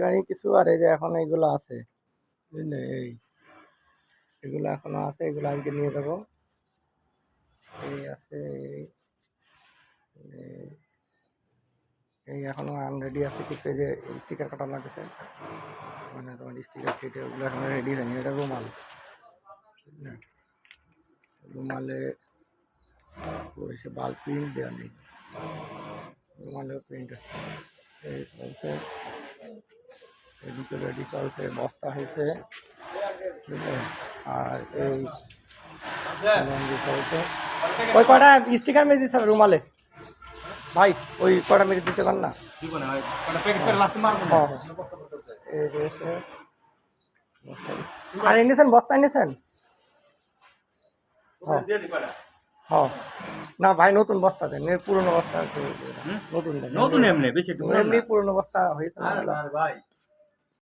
এখানে কিছু আর এই যে এখন এইগুলো আছে, বুঝলে? এই এগুলো এখনও আছে, এগুলো আজকে নিয়ে যাব। এই আছে, এই এখনও আনরেডি আছে কিছু যে স্টিকার কাটা লাগছে। মানে তোমার স্টিকার কেটে ওগুলো এখনও রেডি হয়নি, এটা রুমাল? রুমালে ওই সে বাল প্রিন্ট দেওয়া নেই। রুমালেও প্রিন্ট আছে। এই এদিকে রেডি বস্তা হয়েছে আর এই ওই কটা স্টিকার মেরে দিতে হবে রুমালে? ভাই ওই কটা মেরে দিতে পার না না না? হ্যাঁ হ্যাঁ। আর এনেছেন বস্তা এনেছেন? হ্যাঁ। না হ্যাঁ। ভাই নতুন বস্তা দেন পুরনো বস্তা নতুন নতুন এমনি বেশি এমনি পুরনো। বস্তা হয়েছে ভাই।